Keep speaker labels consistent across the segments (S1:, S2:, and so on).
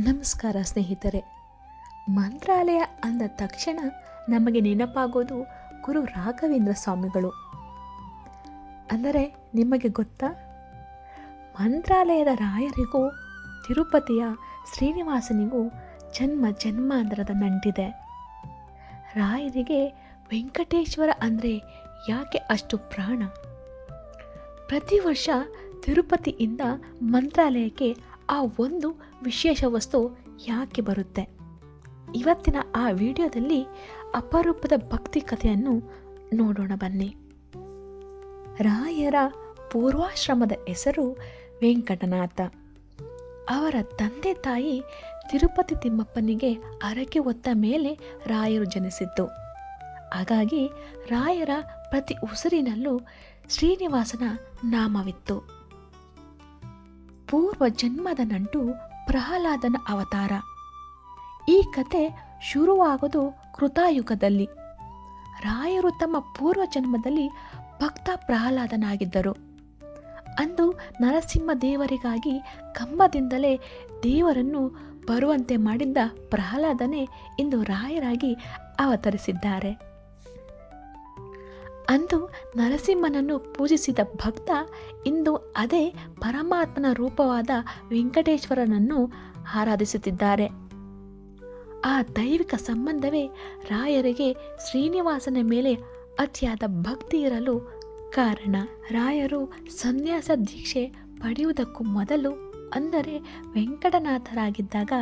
S1: ನಮಸ್ಕಾರ ಸ್ನೇಹಿತರೆ. ಮಂತ್ರಾಲಯ ಅಂದ ತಕ್ಷಣ ನಮಗೆ ನೆನಪಾಗೋದು ಗುರು ರಾಘವೇಂದ್ರ ಸ್ವಾಮಿಗಳು. ಅಂದರೆ ನಿಮಗೆ ಗೊತ್ತಾ? ಮಂತ್ರಾಲಯದ ರಾಯರಿಗೂ ತಿರುಪತಿಯ ಶ್ರೀನಿವಾಸನಿಗೂ ಜನ್ಮ ಜನ್ಮಾಂತರದ ನಂಟಿದೆ. ರಾಯರಿಗೆ ವೆಂಕಟೇಶ್ವರ ಅಂದರೆ ಯಾಕೆ ಅಷ್ಟು ಪ್ರಾಣ? ಪ್ರತಿ ವರ್ಷ ತಿರುಪತಿಯಿಂದ ಮಂತ್ರಾಲಯಕ್ಕೆ ಆ ಒಂದು ವಿಶೇಷ ವಸ್ತು ಯಾಕೆ ಬರುತ್ತೆ? ಇವತ್ತಿನ ಆ ವಿಡಿಯೋದಲ್ಲಿ ಅಪರೂಪದ ಭಕ್ತಿ ಕಥೆಯನ್ನು ನೋಡೋಣ ಬನ್ನಿ. ರಾಯರ ಪೂರ್ವಾಶ್ರಮದ ಹೆಸರು ವೆಂಕಟನಾಥ. ಅವರ ತಂದೆ ತಾಯಿ ತಿರುಪತಿ ತಿಮ್ಮಪ್ಪನಿಗೆ ಅರಕೆ ಹೊತ್ತ ಮೇಲೆ ರಾಯರು ಜನಿಸಿದ್ದು. ಹಾಗಾಗಿ ರಾಯರ ಪ್ರತಿ ಉಸಿರಿನಲ್ಲೂ ಶ್ರೀನಿವಾಸನ ನಾಮವಿತ್ತು. ಪೂರ್ವ ಜನ್ಮದ ನಂಟು ಪ್ರಹ್ಲಾದನ ಅವತಾರ. ಈ ಕತೆ ಶುರುವಾಗೋದು ಕೃತಾಯುಗದಲ್ಲಿ. ರಾಯರು ತಮ್ಮ ಪೂರ್ವ ಜನ್ಮದಲ್ಲಿ ಭಕ್ತ ಪ್ರಹ್ಲಾದನಾಗಿದ್ದರು. ಅಂದು ನರಸಿಂಹ ದೇವರಿಗಾಗಿ ಕಂಬದಿಂದಲೇ ದೇವರನ್ನು ಬರುವಂತೆ ಮಾಡಿದ್ದ ಪ್ರಹ್ಲಾದನೇ ಇಂದು ರಾಯರಾಗಿ ಅವತರಿಸಿದ್ದಾರೆ. ಅಂದು ನರಸಿಂಹನನ್ನು ಪೂಜಿಸಿದ ಭಕ್ತ ಇಂದು ಅದೇ ಪರಮಾತ್ಮನ ರೂಪವಾದ ವೆಂಕಟೇಶ್ವರನನ್ನು ಆರಾಧಿಸುತ್ತಿದ್ದಾರೆ. ಆ ದೈವಿಕ ಸಂಬಂಧವೇ ರಾಯರಿಗೆ ಶ್ರೀನಿವಾಸನ ಮೇಲೆ ಅತಿಯಾದ ಭಕ್ತಿ ಇರಲು ಕಾರಣ. ರಾಯರು ಸನ್ಯಾಸ ದೀಕ್ಷೆ ಪಡೆಯುವುದಕ್ಕೂ ಮೊದಲು ಅಂದರೆ ವೆಂಕಟನಾಥರಾಗಿದ್ದಾಗ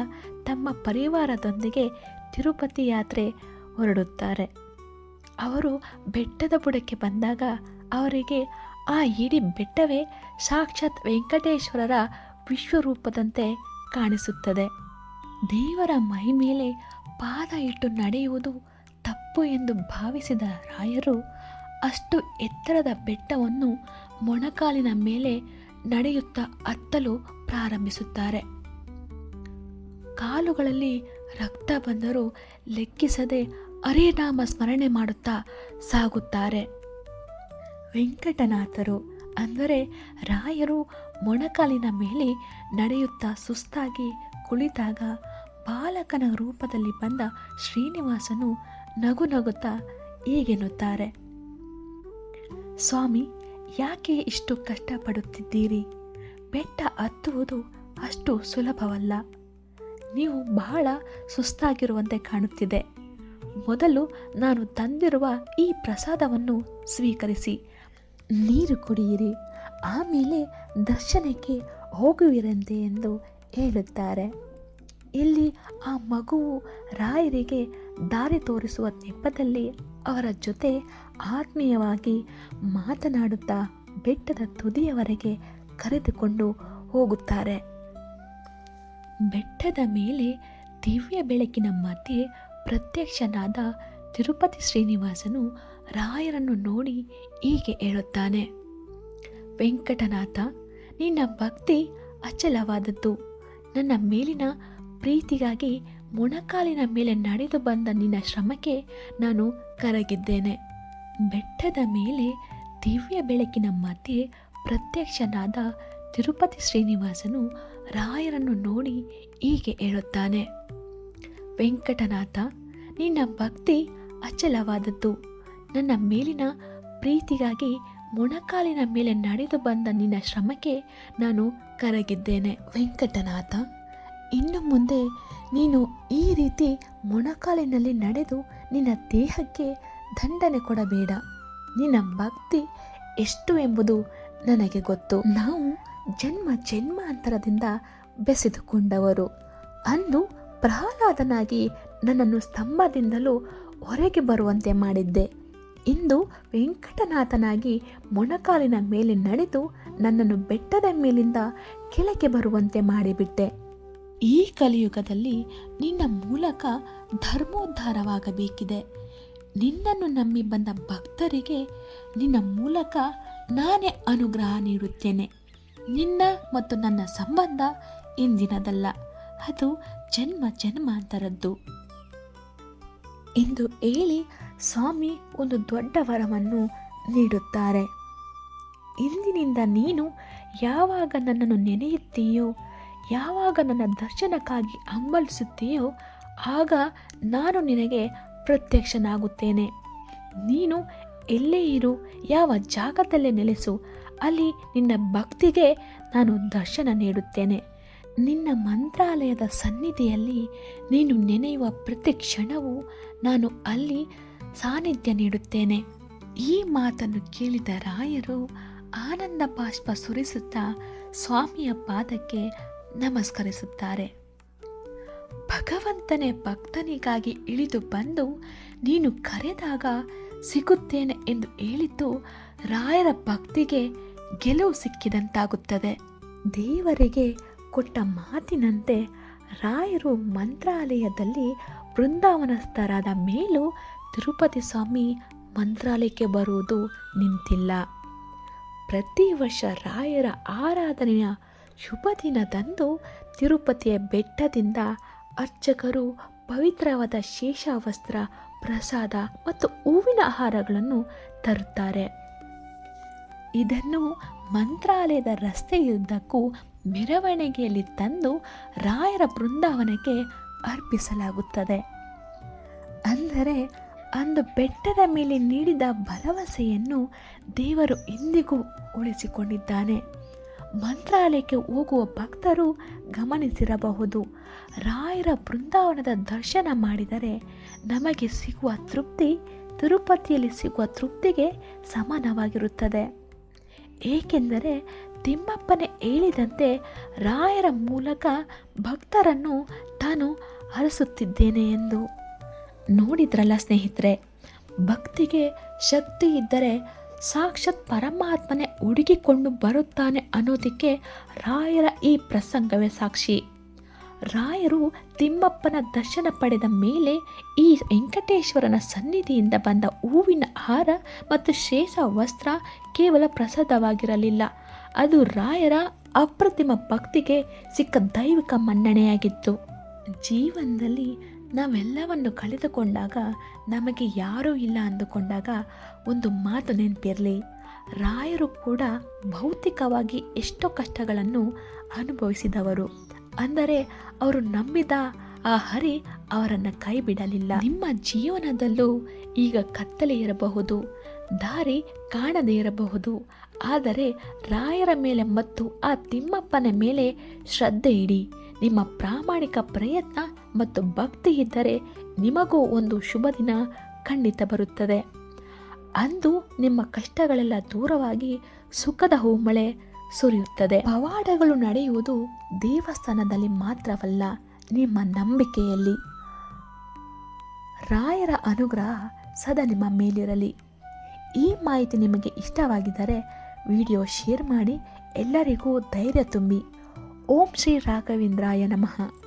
S1: ತಮ್ಮ ಪರಿವಾರದೊಂದಿಗೆ ತಿರುಪತಿ ಯಾತ್ರೆ ಹೊರಡುತ್ತಾರೆ. ಅವರು ಬೆಟ್ಟದ ಬುಡಕ್ಕೆ ಬಂದಾಗ ಅವರಿಗೆ, ಆ ಇಡೀ ಬೆಟ್ಟವೇ ಸಾಕ್ಷಾತ್ ವೆಂಕಟೇಶ್ವರರ ವಿಶ್ವರೂಪದಂತೆ ಕಾಣಿಸುತ್ತದೆ. ದೇವರ ಮೈ ಮೇಲೆ ಪಾದ ಇಟ್ಟು ನಡೆಯುವುದು ತಪ್ಪು ಎಂದು ಭಾವಿಸಿದ ರಾಯರು ಅಷ್ಟು ಎತ್ತರದ ಬೆಟ್ಟವನ್ನು ಮೊಣಕಾಲಿನ ಮೇಲೆ ನಡೆಯುತ್ತಾ ಹತ್ತಲು ಪ್ರಾರಂಭಿಸುತ್ತಾರೆ. ಕಾಲುಗಳಲ್ಲಿ ರಕ್ತ ಬಂದರೂ ಲೆಕ್ಕಿಸದೆ ಹರಿನಾಮ ಸ್ಮರಣೆ ಮಾಡುತ್ತಾ ಸಾಗುತ್ತಾರೆ. ವೆಂಕಟನಾಥರು ಅಂದರೆ ರಾಯರು ಮೊಣಕಾಲಿನ ಮೇಲೆ ನಡೆಯುತ್ತಾ ಸುಸ್ತಾಗಿ ಕುಳಿತಾಗ ಬಾಲಕನ ರೂಪದಲ್ಲಿ ಬಂದ ಶ್ರೀನಿವಾಸನು ನಗು ನಗುತ್ತಾ ಹೀಗೆನ್ನುತ್ತಾರೆ. ಸ್ವಾಮಿ, ಯಾಕೆ ಇಷ್ಟು ಕಷ್ಟಪಡುತ್ತಿದ್ದೀರಿ? ಬೆಟ್ಟ ಹತ್ತುವುದು ಅಷ್ಟು ಸುಲಭವಲ್ಲ. ನೀವು ಬಹಳ ಸುಸ್ತಾಗಿರುವಂತೆ ಕಾಣುತ್ತಿದೆ. ಮೊದಲು ನಾನು ತಂದಿರುವ ಈ ಪ್ರಸಾದವನ್ನು ಸ್ವೀಕರಿಸಿ. ನೀರು ಕುಡಿಯಿರಿ, ಆಮೇಲೆ ದರ್ಶನಕ್ಕೆ ಹೋಗುವಿರಂತೆ ಎಂದು ಹೇಳುತ್ತಾರೆ. ಇಲ್ಲಿ ಆ ಮಗುವು ರಾಯರಿಗೆ ದಾರಿ ತೋರಿಸುವ ನೆಪದಲ್ಲಿ ಅವರ ಜೊತೆ ಆತ್ಮೀಯವಾಗಿ ಮಾತನಾಡುತ್ತಾ ಬೆಟ್ಟದ ತುದಿಯವರೆಗೆ ಕರೆದುಕೊಂಡು ಹೋಗುತ್ತಾರೆ. ಬೆಟ್ಟದ ಮೇಲೆ ದಿವ್ಯ ಬೆಳಕಿನ ಮಧ್ಯೆ ಪ್ರತ್ಯಕ್ಷನಾದ ತಿರುಪತಿ ಶ್ರೀನಿವಾಸನು ರಾಯರನ್ನು ನೋಡಿ ಹೀಗೆ ಹೇಳುತ್ತಾನೆ, ವೆಂಕಟನಾಥ, ನಿನ್ನ ಭಕ್ತಿ ಅಚಲವಾದದ್ದು. ನನ್ನ ಮೇಲಿನ ಪ್ರೀತಿಗಾಗಿ ಮೊಣಕಾಲಿನ ಮೇಲೆ ನಡೆದು ಬಂದ ನಿನ್ನ ಶ್ರಮಕ್ಕೆ ನಾನು ಕರಗಿದ್ದೇನೆ. ಬೆಟ್ಟದ ಮೇಲೆ ದಿವ್ಯ ಬೆಳಕಿನ ಮಧ್ಯೆ ಪ್ರತ್ಯಕ್ಷನಾದ ತಿರುಪತಿ ಶ್ರೀನಿವಾಸನು ರಾಯರನ್ನು ನೋಡಿ ಹೀಗೆ ಹೇಳುತ್ತಾನೆ ವೆಂಕಟನಾಥ, ನಿನ್ನ ಭಕ್ತಿ ಅಚಲವಾದದ್ದು. ನನ್ನ ಮೇಲಿನ ಪ್ರೀತಿಗಾಗಿ ಮೊಣಕಾಲಿನ ಮೇಲೆ ನಡೆದು ಬಂದ ನಿನ್ನ ಶ್ರಮಕ್ಕೆ ನಾನು ಕರಗಿದ್ದೇನೆ. ವೆಂಕಟನಾಥ, ಇನ್ನು ಮುಂದೆ ನೀನು ಈ ರೀತಿ ಮೊಣಕಾಲಿನಲ್ಲಿ ನಡೆದು ನಿನ್ನ ದೇಹಕ್ಕೆ ದಂಡನೆ ಕೊಡಬೇಡ. ನಿನ್ನ ಭಕ್ತಿ ಎಷ್ಟು ಎಂಬುದು ನನಗೆ ಗೊತ್ತು. ನಾವು ಜನ್ಮ ಜನ್ಮಾಂತರದಿಂದ ಬೆಸೆದುಕೊಂಡವರು. ಅಂದು ಪ್ರಹ್ಲಾದನಾಗಿ ನನ್ನನ್ನು ಸ್ತಂಭದಿಂದಲೂ ಹೊರಗೆ ಬರುವಂತೆ ಮಾಡಿದ್ದೆ. ಇಂದು ವೆಂಕಟನಾಥನಾಗಿ ಮೊಣಕಾಲಿನ ಮೇಲೆ ನಡೆದು ನನ್ನನ್ನು ಬೆಟ್ಟದ ಮೇಲಿಂದ ಕೆಳಗೆ ಬರುವಂತೆ ಮಾಡಿಬಿಟ್ಟೆ. ಈ ಕಲಿಯುಗದಲ್ಲಿ ನಿನ್ನ ಮೂಲಕ ಧರ್ಮೋದ್ಧಾರವಾಗಬೇಕಿದೆ. ನಿನ್ನನ್ನು ನಂಬಿ ಬಂದ ಭಕ್ತರಿಗೆ ನಿನ್ನ ಮೂಲಕ ನಾನೇ ಅನುಗ್ರಹ ನೀಡುತ್ತೇನೆ. ನಿನ್ನ ಮತ್ತು ನನ್ನ ಸಂಬಂಧ ಇಂದಿನದಲ್ಲ. ಅದು ಜನ್ಮ ಜನ್ಮಾಂತರದ್ದು ಎಂದು ಹೇಳಿ ಸ್ವಾಮಿ ಒಂದು ದೊಡ್ಡ ವರವನ್ನು ನೀಡುತ್ತಾರೆ. ಇಂದಿನಿಂದ ನೀನು ಯಾವಾಗ ನನ್ನನ್ನು ನೆನೆಯುತ್ತೀಯೋ, ಯಾವಾಗ ನನ್ನ ದರ್ಶನಕ್ಕಾಗಿ ಹಂಬಲಿಸುತ್ತೀಯೋ ಆಗ ನಾನು ನಿನಗೆ ಪ್ರತ್ಯಕ್ಷನಾಗುತ್ತೇನೆ. ನೀನು ಎಲ್ಲೇ ಇರು, ಯಾವ ಜಾಗದಲ್ಲೇ ನೆಲೆಸು, ಅಲ್ಲಿ ನಿನ್ನ ಭಕ್ತಿಗೆ ನಾನು ದರ್ಶನ ನೀಡುತ್ತೇನೆ. ನಿನ್ನ ಮಂತ್ರಾಲಯದ ಸನ್ನಿಧಿಯಲ್ಲಿ ನೀನು ನೆನೆಯುವ ಪ್ರತಿ ಕ್ಷಣವೂ ನಾನು ಅಲ್ಲಿ ಸಾನ್ನಿಧ್ಯ ನೀಡುತ್ತೇನೆ. ಈ ಮಾತನ್ನು ಕೇಳಿದ ರಾಯರು ಆನಂದ ಬಾಷ್ಪ ಸುರಿಸುತ್ತಾ ಸ್ವಾಮಿಯ ಪಾದಕ್ಕೆ ನಮಸ್ಕರಿಸುತ್ತಾರೆ. ಭಗವಂತನೇ ಭಕ್ತನಿಗಾಗಿ ಇಳಿದು ಬಂದು ನೀನು ಕರೆದಾಗ ಸಿಗುತ್ತೇನೆ ಎಂದು ಹೇಳಿದ್ದು ರಾಯರ ಭಕ್ತಿಗೆ ಗೆಲುವು ಸಿಕ್ಕಿದಂತಾಗುತ್ತದೆ. ದೇವರಿಗೆ ಕೊಟ್ಟ ಮಾತಿನಂತೆ ರಾಯರು ಮಂತ್ರಾಲಯದಲ್ಲಿ ಬೃಂದಾವನಸ್ಥರಾದ ಮೇಲೂ ತಿರುಪತಿ ಸ್ವಾಮಿ ಮಂತ್ರಾಲಯಕ್ಕೆ ಬರುವುದು ನಿಂತಿಲ್ಲ. ಪ್ರತಿ ವರ್ಷ ರಾಯರ ಆರಾಧನೆಯ ಶುಭ ದಿನದಂದು ತಿರುಪತಿಯ ಬೆಟ್ಟದಿಂದ ಅರ್ಚಕರು ಪವಿತ್ರವಾದ ಶೇಷವಸ್ತ್ರ, ಪ್ರಸಾದ ಮತ್ತು ಹೂವಿನ ಆಹಾರಗಳನ್ನು ತರುತ್ತಾರೆ. ಇದನ್ನು ಮಂತ್ರಾಲಯದ ರಸ್ತೆಯುದ್ದಕ್ಕೂ ಮೆರವಣಿಗೆಯಲ್ಲಿ ತಂದು ರಾಯರ ಬೃಂದಾವನಕ್ಕೆ ಅರ್ಪಿಸಲಾಗುತ್ತದೆ. ಅಂದರೆ ಅಂದು ಬೆಟ್ಟದ ಮೇಲೆ ನೀಡಿದ ಭರವಸೆಯನ್ನು ದೇವರು ಇಂದಿಗೂ ಉಳಿಸಿಕೊಂಡಿದ್ದಾನೆ. ಮಂತ್ರಾಲಯಕ್ಕೆ ಹೋಗುವ ಭಕ್ತರು ಗಮನಿಸಿರಬಹುದು. ರಾಯರ ಬೃಂದಾವನದ ದರ್ಶನ ಮಾಡಿದರೆ ನಮಗೆ ಸಿಗುವ ತೃಪ್ತಿ ತಿರುಪತಿಯಲ್ಲಿ ಸಿಗುವ ತೃಪ್ತಿಗೆ ಸಮಾನವಾಗಿರುತ್ತದೆ. ಏಕೆಂದರೆ ತಿಮ್ಮಪ್ಪನೇ ಹೇಳಿದಂತೆ ರಾಯರ ಮೂಲಕ ಭಕ್ತರನ್ನು ತಾನು ಅರಸುತ್ತಿದ್ದೇನೆ ಎಂದು ನೋಡಿದ್ರಲ್ಲ ಸ್ನೇಹಿತರೆ. ಭಕ್ತಿಗೆ ಶಕ್ತಿ ಇದ್ದರೆ ಸಾಕ್ಷಾತ್ ಪರಮಾತ್ಮನೇ ಹುಡುಕಿಕೊಂಡು ಬರುತ್ತಾನೆ ಅನ್ನೋದಕ್ಕೆ ರಾಯರ ಈ ಪ್ರಸಂಗವೇ ಸಾಕ್ಷಿ. ರಾಯರು ತಿಮ್ಮಪ್ಪನ ದರ್ಶನ ಪಡೆದ ಮೇಲೆ ಈ ವೆಂಕಟೇಶ್ವರನ ಸನ್ನಿಧಿಯಿಂದ ಬಂದ ಹೂವಿನ ಹಾರ ಮತ್ತು ಶೇಷ ವಸ್ತ್ರ ಕೇವಲ ಪ್ರಸಾದವಾಗಿರಲಿಲ್ಲ. ಅದು ರಾಯರ ಅಪ್ರತಿಮ ಭಕ್ತಿಗೆ ಸಿಕ್ಕ ದೈವಿಕ ಮನ್ನಣೆಯಾಗಿತ್ತು. ಜೀವನದಲ್ಲಿ ನಾವೆಲ್ಲವನ್ನು ಕಳೆದುಕೊಂಡಾಗ ನಮಗೆ ಯಾರೂ ಇಲ್ಲ ಅಂದುಕೊಂಡಾಗ ಒಂದು ಮಾತು ನೆನಪಿರಲಿ. ರಾಯರು ಕೂಡ ಭೌತಿಕವಾಗಿ ಎಷ್ಟೋ ಕಷ್ಟಗಳನ್ನು ಅನುಭವಿಸಿದವರು. ಅಂದರೆ ಅವರು ನಂಬಿದ ಆ ಹರಿ ಅವರನ್ನು ಕೈ ಬಿಡಲಿಲ್ಲ ನಿಮ್ಮ ಜೀವನದಲ್ಲೂ ಈಗ ಕತ್ತಲೆ ಇರಬಹುದು, ದಾರಿ ಕಾಣದೇ ಇರಬಹುದು. ಆದರೆ ರಾಯರ ಮೇಲೆ ಮತ್ತು ಆ ತಿಮ್ಮಪ್ಪನ ಮೇಲೆ ಶ್ರದ್ಧೆ ಇಡಿ. ನಿಮ್ಮ ಪ್ರಾಮಾಣಿಕ ಪ್ರಯತ್ನ ಮತ್ತು ಭಕ್ತಿ ಇದ್ದರೆ ನಿಮಗೂ ಒಂದು ಶುಭ ದಿನ ಖಂಡಿತ ಬರುತ್ತದೆ. ಅಂದು ನಿಮ್ಮ ಕಷ್ಟಗಳೆಲ್ಲ ದೂರವಾಗಿ ಸುಖದ ಹೂಮಳೆ ಸುರಿಯುತ್ತದೆ. ಪವಾಡಗಳು ನಡೆಯುವುದು ದೇವಸ್ಥಾನದಲ್ಲಿ ಮಾತ್ರವಲ್ಲ, ನಿಮ್ಮ ನಂಬಿಕೆಯಲ್ಲಿ. ರಾಯರ ಅನುಗ್ರಹ ಸದಾ ನಿಮ್ಮ ಮೇಲಿರಲಿ. ಈ ಮಾಹಿತಿ ನಿಮಗೆ ಇಷ್ಟವಾಗಿದ್ದರೆ ವಿಡಿಯೋ ಶೇರ್ ಮಾಡಿ ಎಲ್ಲರಿಗೂ ಧೈರ್ಯ ತುಂಬಿ. ಓಂ ಶ್ರೀ ರಾಘವೇಂದ್ರಾಯ ನಮಃ.